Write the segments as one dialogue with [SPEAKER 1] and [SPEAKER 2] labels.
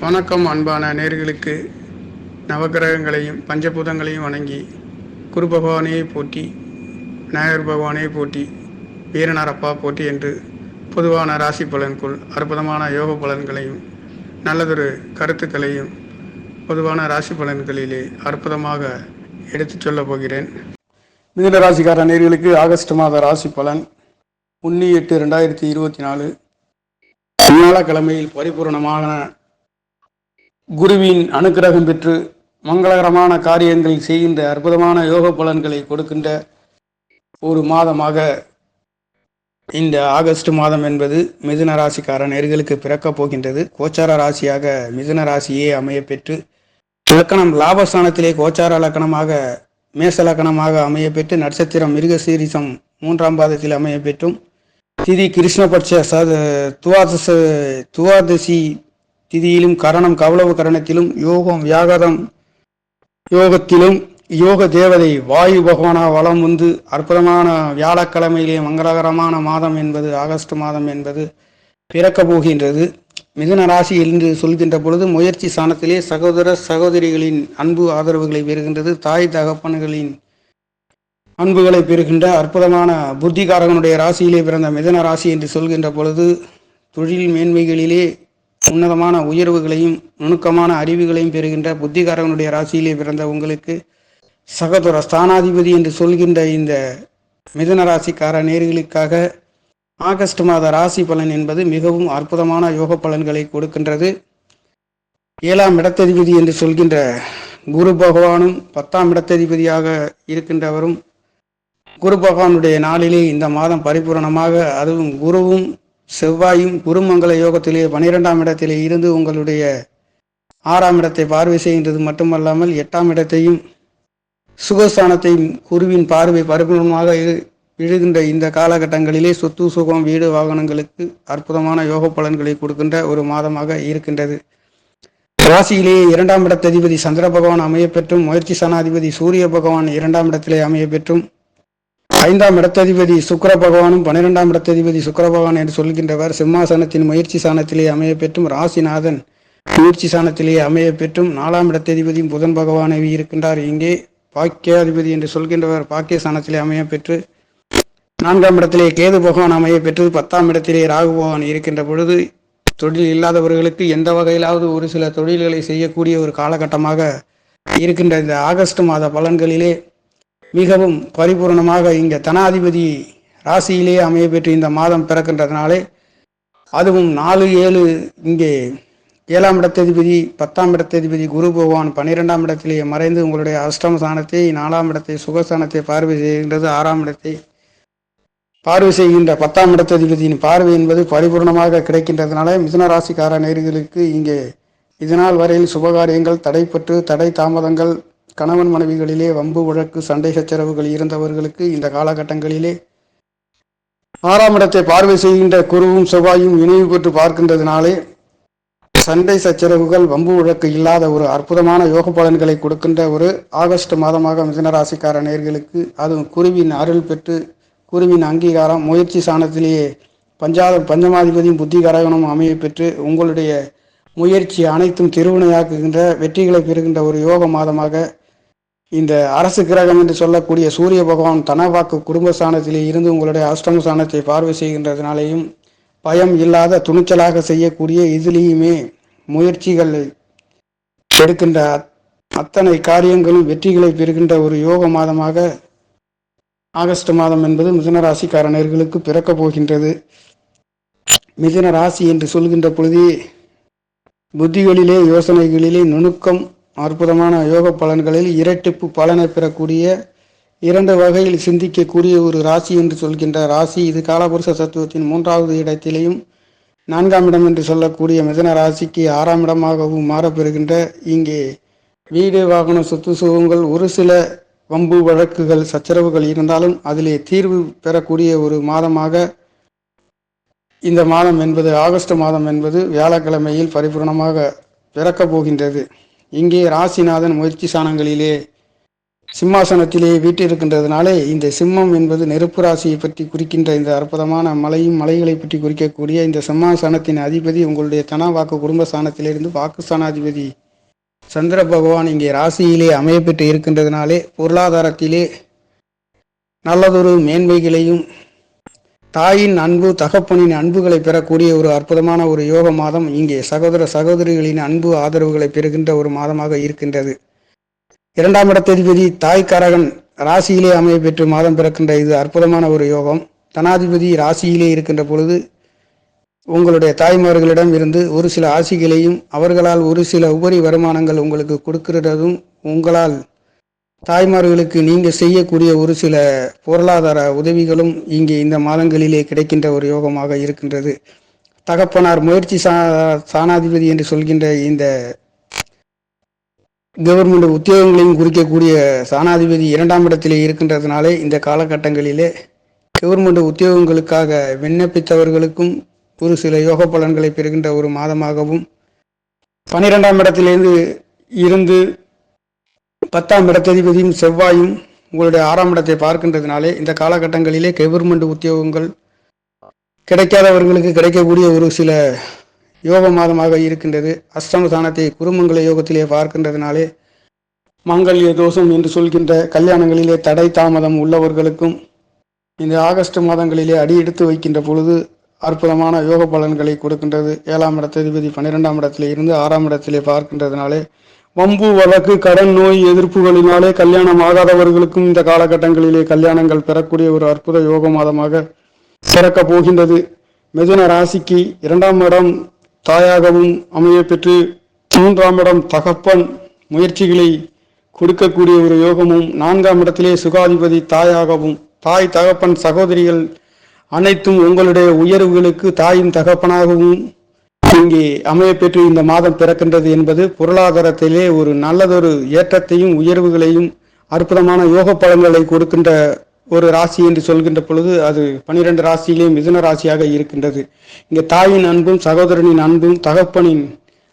[SPEAKER 1] வணக்கம் அன்பான நேர்களுக்கு நவக்கிரகங்களையும் பஞ்சபூதங்களையும் வணங்கி குரு பகவானையே போட்டி விநாயகர் பகவானையே போட்டி வீரனாரப்பா போட்டி என்று பொதுவான ராசி பலனுக்குள் அற்புதமான யோக பலன்களையும் நல்லதொரு கருத்துக்களையும் பொதுவான ராசி பலன்களிலே அற்புதமாக எடுத்துச் சொல்லப் போகிறேன். மிதுன ராசிக்கார நேர்களுக்கு ஆகஸ்ட் மாத ராசி பலன் ஒன்று எட்டு ரெண்டாயிரத்தி இருபத்தி நாலு. வியாழக்கிழமையில் பரிபூரணமான குருவின் அனுக்கிரகம் பெற்று மங்களகரமான காரியங்கள் செய்கின்ற அற்புதமான யோக பலன்களை கொடுக்கின்ற ஒரு மாதமாக இந்த ஆகஸ்ட் மாதம் என்பது மிதுன ராசிக்கார நேர்களுக்கு பிறக்கப் போகின்றது. கோச்சார ராசியாக மிதுன ராசியே அமைய பெற்று இலக்கணம் லாபஸ்தானத்திலே கோச்சார லக்கணமாக மேச லக்கணமாக அமைய பெற்று நட்சத்திரம் மிருகசீரிசம் மூன்றாம் பாதத்தில் அமைய பெற்றும் திதி கிருஷ்ணபட்ச சத துவாதச துவாதசி திதியிலும் கரணம் கவளவு கரணத்திலும் யோகம் வியாகதம் யோகத்திலும் யோக தேவதை வாயு பகவானா வளம் வந்து அற்புதமான வியாழக்கிழமையிலே மங்களகரமான மாதம் என்பது ஆகஸ்ட் மாதம் என்பது பிறக்க போகின்றது. மிதுன ராசி என்று சொல்கின்ற பொழுது முயற்சி சாணத்திலே சகோதர சகோதரிகளின் அன்பு ஆதரவுகளை பெறுகின்றது தாய் தகப்பன்களின் அன்புகளை பெறுகின்ற அற்புதமான புத்திகாரகனுடைய ராசியிலே பிறந்த மிதன ராசி என்று சொல்கின்ற பொழுது தொழில் மேன்மைகளிலே உன்னதமான உயர்வுகளையும் நுணுக்கமான அறிவுகளையும் பெறுகின்ற புத்திகாரகனுடைய ராசியிலே பிறந்த உங்களுக்கு சகோதர ஸ்தானாதிபதி என்று சொல்கின்ற இந்த மிதன ராசிக்கார நேர்களுக்காக ஆகஸ்ட் மாத ராசி பலன் என்பது மிகவும் அற்புதமான யோக பலன்களை கொடுக்கின்றது. ஏழாம் இடத்ததிபதி என்று சொல்கின்ற குரு பகவானும் பத்தாம் இடத்ததிபதியாக இருக்கின்றவரும் குரு பகவானுடைய நாளிலே இந்த மாதம் பரிபூரணமாக அதுவும் குருவும் செவ்வாயும் குருமங்கல யோகத்திலே பனிரெண்டாம் இடத்திலே இருந்து உங்களுடைய ஆறாம் இடத்தை பார்வை செய்கின்றது மட்டுமல்லாமல் எட்டாம் இடத்தையும் சுகஸ்தானத்தையும் குருவின் பார்வை பரிபூர்ணமாக எழுகின்ற இந்த காலகட்டங்களிலே சொத்து சுகம் வீடு வாகனங்களுக்கு அற்புதமான யோக பலன்களை கொடுக்கின்ற ஒரு மாதமாக இருக்கின்றது. ராசியிலேயே இரண்டாம் இடத்ததிபதி சந்திர பகவான் அமைய பெற்றும் முயற்சி சனாதிபதி சூரிய பகவான் இரண்டாம் இடத்திலே அமைய பெற்றும் ஐந்தாம் இடத்ததிபதி சுக்கிர பகவானும் பன்னிரெண்டாம் இடத்ததிபதி சுக்கர பகவான் என்று சொல்கின்றவர். சிம்மாசனத்தின் முயற்சி சாணத்திலே அமைய பெற்றும் ராசிநாதன் முயற்சி சாணத்திலே அமைய பெற்றும் நாலாம் இடத்ததிபதியும் புதன் பகவானவி இருக்கின்றார். இங்கே பாக்கியாதிபதி என்று சொல்கின்றவர் பாக்கிய சாணத்திலே அமைய பெற்று நான்காம் இடத்திலே கேது பகவான் அமைய பெற்று பத்தாம் இடத்திலே ராகு பகவான் இருக்கின்ற பொழுது தொழில் இல்லாதவர்களுக்கு எந்த வகையிலாவது ஒரு சில தொழில்களை செய்யக்கூடிய ஒரு காலகட்டமாக இருக்கின்ற இந்த ஆகஸ்ட் மாத பலன்களிலே மிகவும் பரிபூரணமாக இங்கே தனாதிபதி ராசியிலே அமைய பெற்று இந்த மாதம் பிறக்கின்றதுனாலே அதுவும் நாலு ஏழு இங்கே ஏழாம் இடத்ததிபதி பத்தாம் இடத்ததிபதி குரு பகவான் பன்னிரெண்டாம் இடத்திலேயே மறைந்து உங்களுடைய அஷ்டம ஸ்தானத்தை நாலாம் இடத்தை சுகஸ்தானத்தை பார்வை செய்கின்றது ஆறாம் இடத்தை பார்வை செய்கின்ற பத்தாம் இடத்ததிபதியின் பார்வை என்பது பரிபூர்ணமாக கிடைக்கின்றதுனால மிதுன ராசிக்கார நேர்களுக்கு இங்கே இதனால் வரையில் சுபகாரியங்கள் தடைப்பட்டு தடை தாமதங்கள் கணவன் மனைவிகளிலே வம்பு வழக்கு சண்டை சச்சரவுகள் இருந்தவர்களுக்கு இந்த காலகட்டங்களிலே ஆறாம் இடத்தை பார்வை செய்கின்ற குருவும் செவ்வாயும் இணைவு பெற்று பார்க்கின்றதுனாலே சண்டை சச்சரவுகள் வம்பு வழக்கு இல்லாத ஒரு அற்புதமான யோக பலன்களை கொடுக்கின்ற ஒரு ஆகஸ்ட் மாதமாக மிதனராசிக்கார நேர்களுக்கு அதுவும் குருவின் அருள் பெற்று குருவின் அங்கீகாரம் முயற்சி சாணத்திலேயே பஞ்சாத பஞ்சமாதிபதியும் புத்திகரகனும் அமைய பெற்று உங்களுடைய முயற்சி அனைத்தும் திருவினையாக்குகின்ற வெற்றிகளை பெறுகின்ற ஒரு யோக மாதமாக இந்த அரசு கிரகம் என்று சொல்லக்கூடிய சூரிய பகவான் தனவாக்கு குடும்ப ஸ்தானத்திலே இருந்து உங்களுடைய அஷ்டம ஸ்தானத்தை பார்வை செய்கின்றதுனாலேயும் பயம் இல்லாத துணிச்சலாக செய்யக்கூடிய இதிலேயுமே முயற்சிகள் எடுக்கின்ற அத்தனை காரியங்களும் வெற்றிகளை பெறுகின்ற ஒரு யோக மாதமாக ஆகஸ்ட் மாதம் என்பது மிதுன ராசிக்காரனர்களுக்கு பிறக்கப் போகின்றது. மிதுன ராசி என்று சொல்கின்ற பொழுதே புத்திகளிலே யோசனைகளிலே நுணுக்கம் அற்புதமான யோக பலன்களில் இரட்டிப்பு பலனை பெறக்கூடிய இரண்டு வகையில் சிந்திக்கக்கூடிய ஒரு ராசி என்று சொல்கின்ற ராசி இது காலபுருஷ தத்துவத்தின் மூன்றாவது இடத்திலேயும் நான்காம் இடம் என்று சொல்லக்கூடிய மிதன ராசிக்கு ஆறாம் இடமாகவும் மாறப்பெறுகின்ற இங்கே வீடு வாகன சொத்து சுகங்கள் ஒரு சில வம்பு வழக்குகள் சச்சரவுகள் இருந்தாலும் அதிலே தீர்வு பெறக்கூடிய ஒரு மாதமாக இந்த மாதம் என்பது ஆகஸ்ட் மாதம் என்பது வியாழக்கிழமையில் பரிபூர்ணமாக பிறக்கப் போகின்றது. இங்கே ராசிநாதன் முயற்சி சாணங்களிலே சிம்மாசனத்திலே வீட்டிருக்கின்றதுனாலே இந்த சிம்மம் என்பது நெருப்பு ராசியை பற்றி குறிக்கின்ற இந்த அற்புதமான மலையும் மலைகளை பற்றி குறிக்கக்கூடிய இந்த சிம்மாசனத்தின் அதிபதி உங்களுடைய தன வாக்கு குடும்ப சாணத்திலிருந்து வாக்கு சாணாதிபதி சந்திர பகவான் இங்கே ராசியிலே அமையப்பெற்று இருக்கின்றதுனாலே பொருளாதாரத்திலே நல்லதொரு மேன்மைகளையும் தாயின் அன்பு தகப்பனின் அன்புகளை பெறக்கூடிய ஒரு அற்புதமான ஒரு யோக மாதம் இங்கே சகோதர சகோதரிகளின் அன்பு ஆதரவுகளை பெறுகின்ற ஒரு மாதமாக இருக்கின்றது. இரண்டாம் இடத்ததிபதி தாய்க்காரகன் ராசியிலே அமைய பெற்று மாதம் பிறக்கின்ற இது அற்புதமான ஒரு யோகம். தனாதிபதி ராசியிலே இருக்கின்ற பொழுது உங்களுடைய தாய்மார்களிடம் இருந்து ஒரு சில ஆசிகளையும் அவர்களால் ஒரு சில உபரி வருமானங்கள் உங்களுக்கு கொடுக்கிறதும் உங்களால் தாய்மார்களுக்கு நீங்கள் செய்யக்கூடிய ஒரு சில பொருளாதார உதவிகளும் இங்கே இந்த மாதங்களிலே கிடைக்கின்ற ஒரு யோகமாக இருக்கின்றது. தகப்பனார் முயற்சி சா சாணாதிபதி என்று சொல்கின்ற இந்த கவர்மெண்ட் உத்தியோகங்களையும் குறிக்கக்கூடிய சாணாதிபதி இரண்டாம் இடத்திலே இருக்கின்றதுனாலே இந்த காலகட்டங்களிலே கவர்மெண்ட் உத்தியோகங்களுக்காக விண்ணப்பித்தவர்களுக்கும் ஒரு சில யோக பலன்களை பெறுகின்ற ஒரு மாதமாகவும் பனிரெண்டாம் இடத்திலிருந்து இருந்து பத்தாம் இடத்ததிபதியும் செவ்வாயும் உங்களுடைய ஆறாம் இடத்தை பார்க்கின்றதுனாலே இந்த காலகட்டங்களிலே கவர்மெண்ட் உத்தியோகங்கள் கிடைக்காதவர்களுக்கு கிடைக்கக்கூடிய ஒரு சில யோக மாதமாக இருக்கின்றது. அஷ்டம குருமங்கல யோகத்திலே பார்க்கின்றதுனாலே மாங்கல்ய தோஷம் என்று சொல்கின்ற கல்யாணங்களிலே தடை தாமதம் உள்ளவர்களுக்கும் இந்த ஆகஸ்ட் மாதங்களிலே அடி எடுத்து வைக்கின்ற பொழுது அற்புதமான யோக பலன்களை கொடுக்கின்றது. ஏழாம் இடத்ததிபதி பன்னிரெண்டாம் இடத்திலே இருந்து ஆறாம் இடத்திலே பார்க்கின்றதுனாலே வம்பு வழக்கு கடன் நோய் எதிர்ப்புகளினாலே கல்யாணம் ஆகாதவர்களுக்கும் இந்த காலகட்டங்களிலே கல்யாணங்கள் பெறக்கூடிய ஒரு அற்புத யோக மாதமாக சிறக்க போகின்றது. மிதுன ராசிக்கு இரண்டாம் இடம் தாயாகவும் அமைய பெற்று மூன்றாம் இடம் தகப்பன் முயற்சிகளை கொடுக்கக்கூடிய ஒரு யோகமும் நான்காம் இடத்திலே சுகாதிபதி தாயாகவும் தாய் தகப்பன் சகோதரிகள் அனைத்தும் உங்களுடைய உயர்வுகளுக்கு தாயின் தகப்பனாகவும் இங்கே அமையப்பெற்று இந்த மாதம் பிறக்கின்றது என்பது பொருளாதாரத்திலே ஒரு நல்லதொரு ஏற்றத்தையும் உயர்வுகளையும் அற்புதமான யோக பலன்களை கொடுக்கின்ற ஒரு ராசி என்று சொல்கின்ற பொழுது அது பனிரெண்டு ராசியிலே மிதுன ராசியாக இருக்கின்றது. இங்கே தாயின் அன்பும் சகோதரனின் அன்பும் தகப்பனின்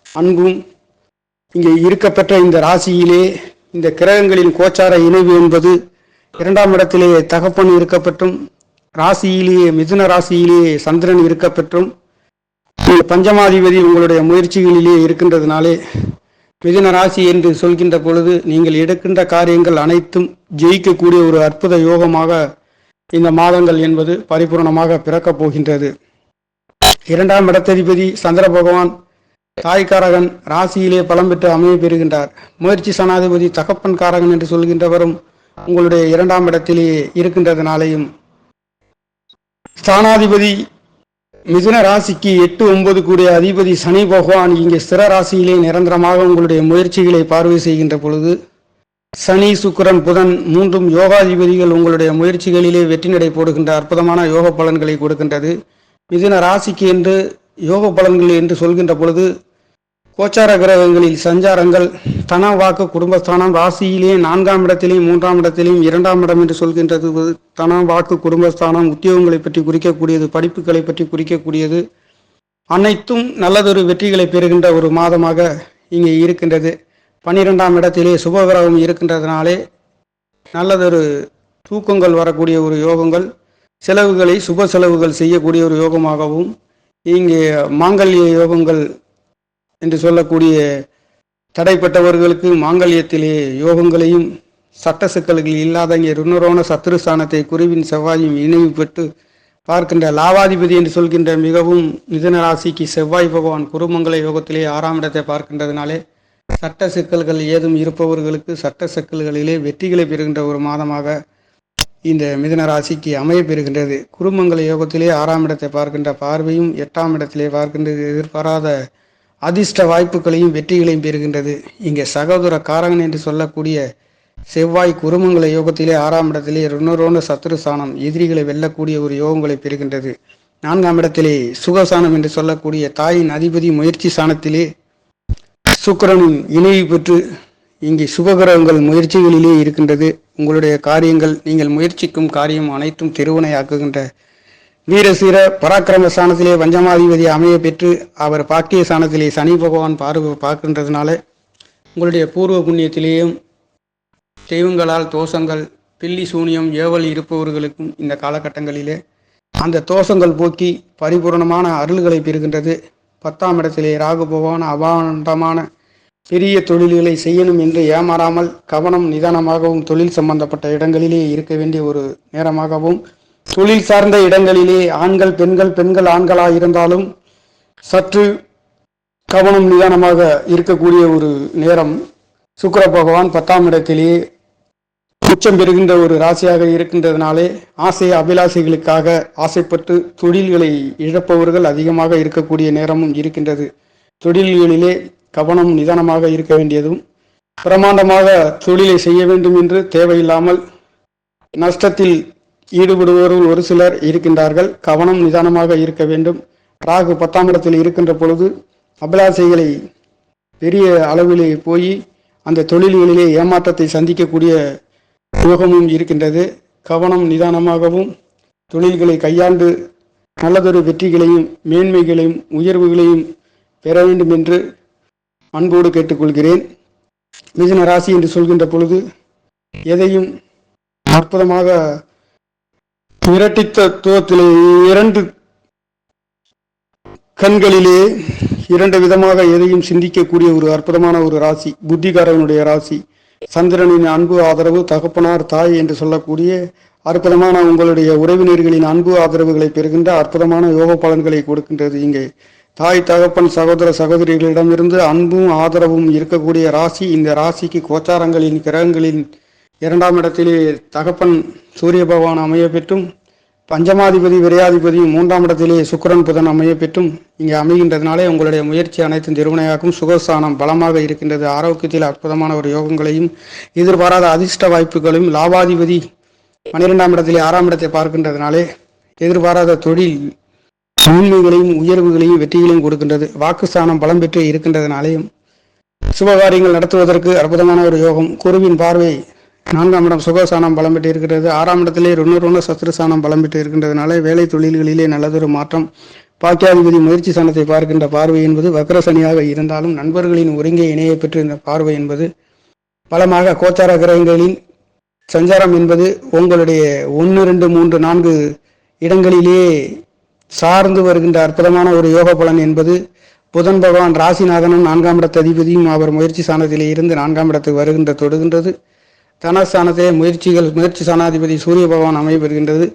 [SPEAKER 1] அன்பும் இங்கே இருக்கப்பெற்ற இந்த ராசியிலே இந்த கிரகங்களின் கோச்சார இணைவு என்பது இரண்டாம் இடத்திலே தகப்பன் இருக்கப்பெற்றும் ராசியிலேயே மிதுன ராசியிலேயே சந்திரன் இருக்கப்பெற்றும் இந்த பஞ்சமாதிபதி உங்களுடைய முயற்சிகளிலே இருக்கின்றதுனாலே மிதுன ராசி என்று சொல்கின்ற பொழுது நீங்கள் எடுக்கின்ற காரியங்கள் அனைத்தும் ஜெயிக்கக்கூடிய ஒரு அற்புத யோகமாக இந்த மாதங்கள் என்பது பரிபூர்ணமாக பிறக்கப் போகின்றது. இரண்டாம் இடத்ததிபதி சந்திர பகவான் தாய்க்காரகன் ராசியிலே பலம் பெற்று அமைய பெறுகின்றார். முயற்சி சனாதிபதி தகப்பன் காரகன் என்று சொல்கின்றவரும் உங்களுடைய இரண்டாம் இடத்திலேயே இருக்கின்றதுனாலையும் ஸ்தானாதிபதி மிதுன ராசிக்கு எட்டு ஒன்பது கூடிய அதிபதி சனி பகவான் இங்கே ஸ்திர ராசியிலே நிரந்தரமாக உங்களுடைய முயற்சிகளை பார்வை செய்கின்ற பொழுது சனி சுக்கிரன் புதன் மூன்றும் யோகாதிபதிகள் உங்களுடைய முயற்சிகளிலே வெற்றி நடை போடுகின்ற அற்புதமான யோக பலன்களை கொடுக்கின்றது. மிதுன ராசிக்கு என்று யோக பலன்கள் என்று சொல்கின்ற பொழுது கோச்சார கிரகங்களில் சஞ்சாரங்கள் தன வாக்கு குடும்பஸ்தானம் ராசியிலேயே நான்காம் இடத்திலையும் மூன்றாம் இடத்திலையும் இரண்டாம் இடம் என்று சொல்கின்றது. தன வாக்கு குடும்பஸ்தானம் உத்தியோகங்களை பற்றி குறிக்கக்கூடியது படிப்புகளை பற்றி குறிக்கக்கூடியது. அனைத்தும் நல்லதொரு வெற்றிகளை பெறுகின்ற ஒரு மாதமாக இங்கே இருக்கின்றது. பன்னிரெண்டாம் இடத்திலே சுபகிரகம் இருக்கின்றதுனாலே நல்லதொரு தூக்கங்கள் வரக்கூடிய ஒரு யோகங்கள் செலவுகளை சுப செலவுகள் செய்யக்கூடிய ஒரு யோகமாகவும் இங்கே மாங்கல்ய யோகங்கள் என்று சொல்லக்கூடிய தடைப்பட்டவர்களுக்கு மாங்கல்யத்திலே யோகங்களையும் சட்ட சிக்கல்கள் இல்லாத இங்கே ருணரோண குருவின் செவ்வாயும் இணைவு பெற்று பார்க்கின்ற லாவாதிபதி என்று சொல்கின்ற மிகவும் மிதன ராசிக்கு செவ்வாய் பகவான் குருமங்கல யோகத்திலே ஆறாம் இடத்தை பார்க்கின்றதுனாலே சட்ட சிக்கல்கள் ஏதும் இருப்பவர்களுக்கு சட்ட சிக்கல்களிலே வெற்றிகளை பெறுகின்ற ஒரு மாதமாக இந்த மிதன ராசிக்கு அமைய பெறுகின்றது குருமங்கல யோகத்திலே ஆறாம் இடத்தை பார்க்கின்ற பார்வையும் எட்டாம் இடத்திலே பார்க்கின்றது எதிர்பாராத அதிர்ஷ்ட வாய்ப்புகளையும் வெற்றிகளையும் பெறுகின்றது. இங்கே சகோதர காரகன் என்று சொல்லக்கூடிய செவ்வாய் குருமங்கல யோகத்திலே ஆறாம் இடத்திலே ருணரோண சத்ருசானம் எதிரிகளை வெல்லக்கூடிய ஒரு யோகங்களை பெறுகின்றது. நான்காம் இடத்திலே சுகசானம் என்று சொல்லக்கூடிய தாயின் அதிபதி முயற்சி சாணத்திலே சுக்கரனின் இணைவு பெற்று இங்கே சுபகிரகங்கள் முயற்சிகளிலே இருக்கின்றது. உங்களுடைய காரியங்கள் நீங்கள் முயற்சிக்கும் காரியம் அனைத்தும் திருவினையாக்குகின்ற வீரசீர பராக்கிரம ஸ்தானத்திலே பஞ்சமாதிபதி அமைய பெற்று அவர் பாக்கிய ஸ்தானத்திலே சனி பகவான் பார்வை பார்க்கின்றதுனால உங்களுடைய பூர்வ புண்ணியத்திலேயும் தெய்வங்களால் தோஷங்கள் பில்லி சூனியம் ஏவல் இருப்பவர்களுக்கும் இந்த காலகட்டங்களிலே அந்த தோஷங்கள் போக்கி பரிபூரணமான அருள்களை பெறுகின்றது. பத்தாம் இடத்திலே ராகு பகவான் அபாண்டமான பெரிய தொழில்களை செய்யணும் என்று ஏமாறாமல் கவனம் நிதானமாகவும் தொழில் சம்பந்தப்பட்ட இடங்களிலே இருக்க வேண்டிய ஒரு நேரமாகவும் தொழில் சார்ந்த இடங்களிலே ஆண்கள் பெண்கள் பெண்கள் ஆண்களாக இருந்தாலும் சற்று கவனம் நிதானமாக இருக்கக்கூடிய ஒரு நேரம் சுக்கர பகவான் பத்தாம் இடத்திலேயே உச்சம் பெறுகின்ற ஒரு ராசியாக இருக்கின்றதுனாலே ஆசை அபிலாசைகளுக்காக ஆசைப்பட்டு தொழில்களை இழப்பவர்கள் அதிகமாக இருக்கக்கூடிய நேரமும் இருக்கின்றது. தொழில்களிலே கவனம் நிதானமாக இருக்க வேண்டியதும் பிரமாண்டமாக தொழிலை செய்ய வேண்டும் என்று தேவையில்லாமல் நஷ்டத்தில் ஈடுபடுபவர்கள் ஒரு சிலர் இருக்கின்றார்கள். கவனம் நிதானமாக இருக்க வேண்டும். ராகு பத்தாம் இடத்தில் இருக்கின்ற பொழுது அபிலாசைகளை பெரிய அளவிலே போய் அந்த தொழில்களிலே ஏமாற்றத்தை சந்திக்கக்கூடிய யோகமும் இருக்கின்றது. கவனம் நிதானமாகவும் தொழில்களை கையாண்டு நல்லதொரு வெற்றிகளையும் மேன்மைகளையும் உயர்வுகளையும் பெற வேண்டும் என்று அன்போடு கேட்டுக்கொள்கிறேன். மிதுன ராசி என்று சொல்கின்ற பொழுது எதையும் அற்புதமாக இரட்டித்த இரண்டு கண்களிலே இரண்டு விதமாக எதையும் சிந்திக்கக்கூடிய ஒரு அற்புதமான ஒரு ராசி புத்திகாரவனுடைய ராசி. சந்திரனின் அன்பு ஆதரவு தகப்பனார் தாய் என்று சொல்லக்கூடிய அற்புதமான உங்களுடைய உறவினர்களின் அன்பு ஆதரவுகளை பெறுகின்ற அற்புதமான யோக பலன்களை கொடுக்கின்றது இங்கே. தாய் தகப்பன் சகோதர சகோதரிகளிடமிருந்து அன்பும் ஆதரவும் இருக்கக்கூடிய ராசி. இந்த ராசிக்கு கோச்சாரங்களின் கிரகங்களின் இரண்டாம் இடத்திலே தகப்பன் சூரிய பகவான் அமைய பெற்றும் பஞ்சமாதிபதி விரையாதிபதியும் மூன்றாம் இடத்திலே சுக்கிரன் புதன் அமைய பெற்றும் இங்கே அமைகின்றதுனாலே உங்களுடைய முயற்சி அனைத்தும் திருவினையாக்கும் சுகஸ்தானம் பலமாக இருக்கின்றது. ஆரோக்கியத்தில் அற்புதமான ஒரு யோகங்களையும் எதிர்பாராத அதிர்ஷ்ட வாய்ப்புகளையும் லாபாதிபதி பன்னிரெண்டாம் இடத்திலே ஆறாம் இடத்தை பார்க்கின்றதுனாலே எதிர்பாராத தொழில் மேன்மைகளையும் உயர்வுகளையும் வெற்றிகளையும் கொடுக்கின்றது. வாக்குஸ்தானம் பலம் பெற்று இருக்கின்றதுனாலேயும் சுபகாரியங்கள் நடத்துவதற்கு அற்புதமான ஒரு யோகம். குருவின் பார்வை நான்காம் இடம் சுகசானம் பலம் பெற்று இருக்கிறது ஆறாம் இடத்திலே ருண ருண சத்ருசானம் பலம் பெற்று இருக்கின்றதுனால வேலை தொழில்களிலே நல்லதொரு மாற்றம். பாக்கியாதிபதி முயற்சி சாணத்தை பார்க்கின்ற பார்வை என்பது வக்ரசனியாக இருந்தாலும் நண்பர்களின் ஒருங்கே இணைய பெற்று பார்வை என்பது பலமாக கோச்சார கிரகங்களின் சஞ்சாரம் என்பது உங்களுடைய ஒன்று ரெண்டு மூன்று நான்கு இடங்களிலே சார்ந்து வருகின்ற அற்புதமான ஒரு யோக பலன் என்பது புதன் பகவான் ராசிநாதனும் நான்காம் இடத்து அதிபதியும் அவர் முயற்சி சாணத்திலே இருந்து நான்காம் இடத்துக்கு வருகின்ற தொடுகின்றது. தனஸ்தானத்தை முயற்சிகள் முயற்சி சாணாதிபதி சூரிய பகவான் அமைப்பெறுகின்றது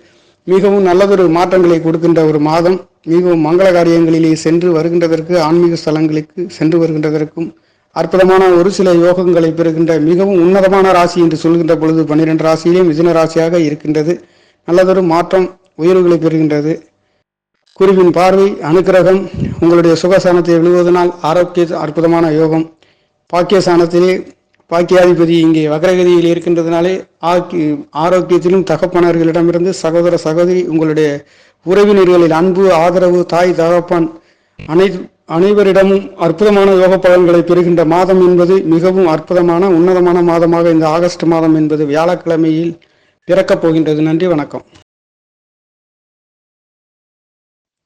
[SPEAKER 1] மிகவும் நல்லதொரு மாற்றங்களை கொடுக்கின்ற ஒரு மாதம். மிகவும் மங்கள காரியங்களிலே சென்று வருகின்றதற்கு ஆன்மீக ஸ்தலங்களுக்கு சென்று வருகின்றதற்கும் அற்புதமான ஒரு சில யோகங்களை பெறுகின்ற மிகவும் உன்னதமான ராசி என்று சொல்கின்ற பொழுது பன்னிரெண்டு ராசியிலே மிதுன ராசியாக இருக்கின்றது. நல்லதொரு மாற்றம் உயர்வுகளை பெறுகின்றது. குருவின் பார்வை அனுக்கிரகம் உங்களுடைய சுகசானத்தை விழுவதனால் ஆரோக்கிய அற்புதமான யோகம். பாக்கியசானத்திலே பாக்கியாதிபதி இங்கே வக்ரகதியில் இருக்கின்றதுனாலே ஆக்கி ஆரோக்கியத்திலும் தகப்பனர்களிடமிருந்து சகோதர சகோதரி உங்களுடைய உறவினர்களில் அன்பு ஆதரவு தாய் தகப்பன் அனை அனைவரிடமும் அற்புதமான யோக பலன்களை பெறுகின்ற மாதம் என்பது மிகவும் அற்புதமான உன்னதமான மாதமாக இந்த ஆகஸ்ட் மாதம் என்பது வியாழக்கிழமையில் பிறக்கப் போகின்றது. நன்றி வணக்கம்.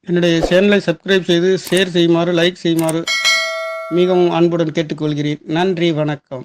[SPEAKER 1] என்னுடைய சேனலை சப்ஸ்கிரைப் செய்து ஷேர் செய்யுமாறு லைக் செய்யுமாறு மிகவும் அன்புடன் கேட்டுக்கொள்கிறேன். நன்றி வணக்கம்.